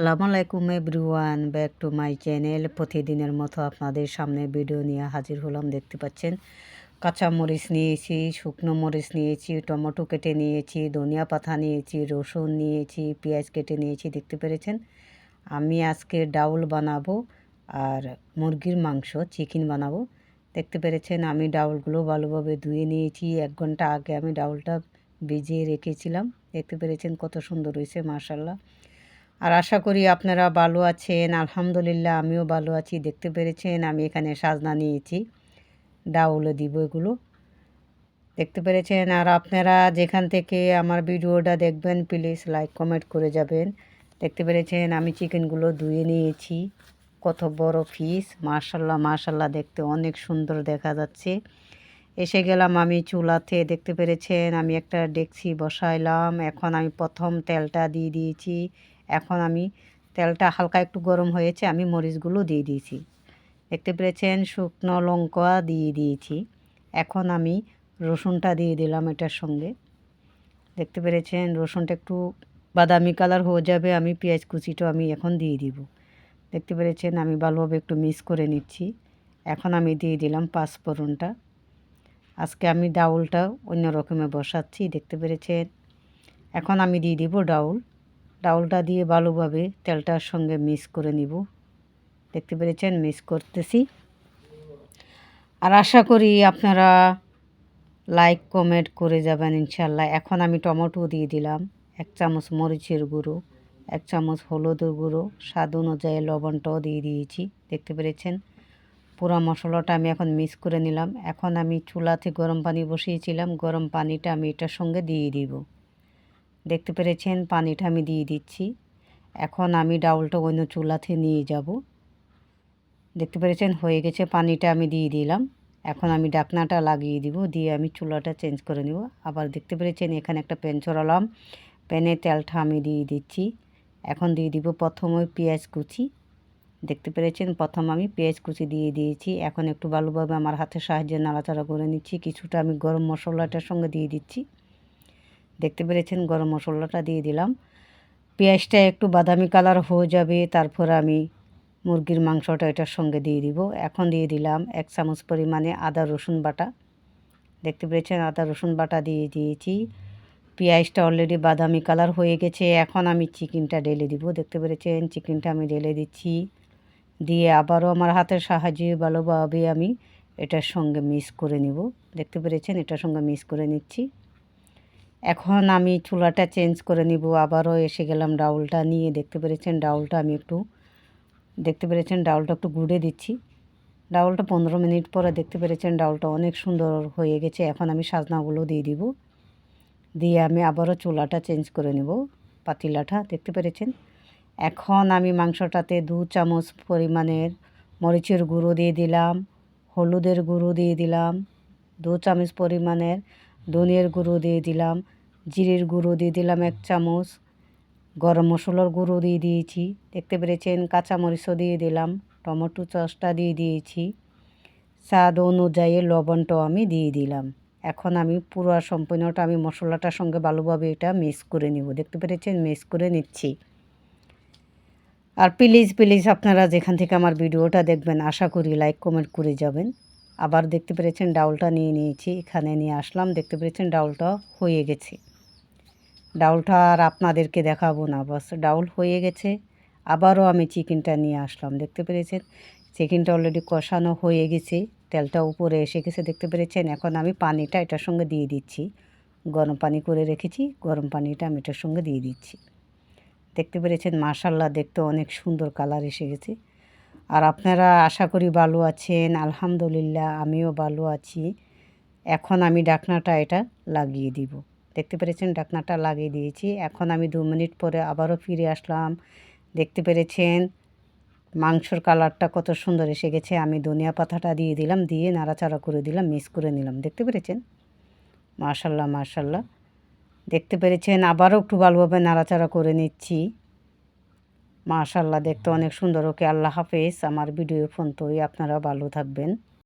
আসসালামু আলাইকুম everyone back to my channel প্রতিদিনের মতো আপনাদের সামনে ভিডিও নিয়ে হাজির হলাম। দেখতে পাচ্ছেন, কাঁচা মরিচ নিয়েছি, শুকনো মরিচ নিয়েছি, টমেটো কেটে নিয়েছি, ধনিয়া পাতা নিয়েছি, রসুন নিয়েছি, পেঁয়াজ কেটে নিয়েছি। দেখতে পেরেছেন? আমি আজকে ডাউল বানাবো আর মুরগির মাংস চিকেন বানাবো। দেখতে পেরেছেন, আমি ডাউলগুলো ভালোভাবে ধুয়ে নিয়েছি। এক ঘণ্টা আগে আমি ডাউলটা ভিজিয়ে রেখেছিলাম। দেখতে পেরেছেন কত সুন্দর হয়েছে মার্শাল্লাহ আর আশা করি আপনারা ভালো আছেন, আলহামদুলিল্লাহ আমিও ভালো আছি, দেখতে পেরেছেন, আমি এখানে সাজনা নিয়েছি, ডাউলে দিব এগুলো। দেখতে পেরেছেন? আর আপনারা যেখান থেকে আমার ভিডিওটা দেখবেন প্লিজ লাইক কমেন্ট করে যাবেন। দেখতে পেরেছেন? আমি চিকেনগুলো ধুয়ে নিয়েছি। কত বড় পিস মার্শাল্লাহ মার্শাল্লাহ দেখতে অনেক সুন্দর দেখা যাচ্ছে। এসে গেলাম আমি চুলাতে, দেখতে পেরেছেন? আমি একটা ডেকচি বসাইলাম, এখন আমি প্রথম তেলটা দিয়ে দিয়েছি। এখন আমি তেলটা হালকা একটু গরম হয়েছে, আমি মরিচগুলো দিয়ে দিয়েছি। দেখতে পেরেছেন? শুকনো লঙ্কা দিয়ে দিয়েছি। এখন আমি রসুনটা দিয়ে দিলাম এটার সঙ্গে। দেখতে পেরেছেন? রসুনটা একটু বাদামি কালার হয়ে যাবে, আমি পেঁয়াজ কুচিটা আমি এখন দিয়ে দিব। দেখতে পেরেছেন? আমি ভালোভাবে একটু মিক্স করে নিচ্ছি। এখন আমি দিয়ে দিলাম পাঁচফোড়নটা। আজকে আমি ডাউলটা অন্য রকমে বসাচ্ছি, দেখতে পেরেছেন? এখন আমি দিয়ে দিব ডাউল। ডাউলটা দিয়ে ভালোভাবে তেলটার সঙ্গে মিক্স করে নিব। দেখতে পেরেছেন? মিক্স করতেছি। আর আশা করি আপনারা লাইক, কমেন্ট করে যাবেন ইনশাল্লাহ এখন আমি টমেটো দিয়ে দিলাম। এক চামচ মরিচের গুঁড়ো, এক চামচ হলুদের গুঁড়ো, স্বাদ অনুযায়ী লবণটাও দিয়ে দিয়েছি। দেখতে পেরেছেন? পুরো মশলাটা আমি এখন মিক্স করে নিলাম। এখন আমি চুলাতে গরম পানি বসিয়েছিলাম। গরম পানিটা আমি এটার সঙ্গে দিয়ে দিব। দেখতে পেরেছেন, পানিটা আমি দিয়ে দিচ্ছি। এখন আমি ডাউলটা অন্য চুলাতে নিয়ে যাব। দেখতে পেরেছেন, হয়ে গেছে, পানিটা আমি দিয়ে দিলাম। এখন আমি ডাকনাটা লাগিয়ে দিব, দিয়ে আমি চুলাটা চেঞ্জ করে নিব। আবার দেখতে পেরেছেন, এখানে একটা প্যান চড়ালাম প্যানে তেলটা আমি দিয়ে দিচ্ছি। এখন দিয়ে দিব প্রথমে পেঁয়াজ কুচি। দেখতে পেরেছেন, প্রথম আমি পেঁয়াজ কুচি দিয়ে দিয়েছি। এখন একটু ভালোভাবে আমার হাতের সাহায্যে নাড়াচাড়া করে নিচ্ছি। কিছুটা আমি গরম মশলাটার সঙ্গে দিয়ে দিচ্ছি। দেখতে পেরেছেন, গরম মশলাটা দিয়ে দিলাম। পেঁয়াজটা একটু বাদামি কালার হয়ে যাবে, তারপর আমি মুরগির মাংসটা এটার সঙ্গে দিয়ে দিব। এখন দিয়ে দিলাম এক চামচ পরিমাণে আদা, রসুন বাটা। দেখতে পেরেছেন, আদা, রসুন বাটা দিয়ে দিয়েছি। পেঁয়াজটা অলরেডি বাদামি কালার হয়ে গেছে, এখন আমি চিকেনটা ঢেলে দিব। দেখতে পেরেছেন, চিকেনটা আমি ঢেলে দিচ্ছি। দিয়ে আবারও আমার হাতের সাহায্যে ভালোভাবে আমি এটার সঙ্গে মিক্স করে নিব। দেখতে পেরেছেন, এটার সঙ্গে মিক্স করে নিচ্ছি। এখন আমি চুলাটা চেঞ্জ করে নিব, আবারও এসে গেলাম ডাউলটা নিয়ে, দেখতে পেরেছেন ডাউলটা আমি একটু, দেখতে পেরেছেন ডাউলটা একটু গুঁড়ে দিচ্ছি। ডাউলটা পনেরো মিনিট পরে দেখতে পেরেছেন ডাউলটা অনেক সুন্দর হয়ে গেছে, এখন আমি সাজনাগুলো দিয়ে দিব। দিয়ে আমি আবারও চুলাটা চেঞ্জ করে নেব, পাতিলাটা, দেখতে পেরেছেন? এখন আমি মাংসটাতে দু চামচ পরিমাণের মরিচের গুঁড়ো দিয়ে দিলাম, হলুদের গুঁড়ো দিয়ে দিলাম, দু চামচ পরিমাণের ধনিয়ার গুঁড়ো দিয়ে দিলাম, জিরের গুঁড়ো দিয়ে দিলাম এক চামচ, গরম মশলার গুঁড়ো দিয়ে দিয়েছি। দেখতে পেরেছেন, কাঁচামরিচও দিয়ে দিলাম, টমেটো চসটা দিয়ে দিয়েছি। স্বাদ অনুযায়ী লবণটাও আমি দিয়ে দিলাম। এখন আমি পুরো সম্পূর্ণটা, আমি মশলাটার সঙ্গে ভালোভাবে এটা মিক্স করে নিব। দেখতে পেরেছেন, মিক্স করে নিচ্ছি। আর প্লিজ প্লিজ আপনারা যেখান থেকে আমার ভিডিওটা দেখবেন, আশা করি লাইক, কমেন্ট করে যাবেন। আবার দেখতে পেরেছেন ডাউলটা নিয়ে নিয়েছি, এখানে নিয়ে আসলাম, দেখতে পেরেছেন ডাউলটা হয়ে গেছে। ডাউলটা আর আপনাদেরকে দেখাবো না, বাস, ডাউল হয়ে গেছে, আবারও আমি চিকেনটা নিয়ে আসলাম, দেখতে পেরেছেন? চিকেনটা অলরেডি কষানো হয়ে গেছে, তেলটা উপরে এসে গেছে, দেখতে পেরেছেন? এখন আমি পানিটা এটার সঙ্গে দিয়ে দিচ্ছি, গরম পানি করে রেখেছি, গরম পানিটা আমি এটার সঙ্গে দিয়ে দিচ্ছি। দেখতে পেরেছেন? মাশাল্লাহ দেখতে অনেক সুন্দর কালার এসে গেছে। আর আপনারা আশা করি ভালো আছেন, আলহামদুলিল্লাহ আমিও ভালো আছি। এখন আমি ডাকনাটা এটা লাগিয়ে দিব। দেখতে পেরেছেন? ডাকনাটা লাগিয়ে দিয়েছি। এখন আমি দু মিনিট পরে আবারও ফিরে আসলাম। দেখতে পেরেছেন? মাংসর কালারটা কত সুন্দর এসে গেছে। আমি ধনিয়া পাতাটা দিয়ে দিলাম, দিয়ে নাড়াচাড়া করে দিলাম, মিক্স করে নিলাম। দেখতে পেরেছেন? মাশাল্লাহ মাশাল্লাহ। দেখতে পেরেছেন? আবারও একটু ভালোভাবে নাড়াচাড়া করে নিচ্ছি। মাশাল্লাহ দেখতে অনেক সুন্দর। ওকে আল্লাহ হাফেজ। আমার ভিডিও ফোন তোই। আপনারা ভালো থাকবেন।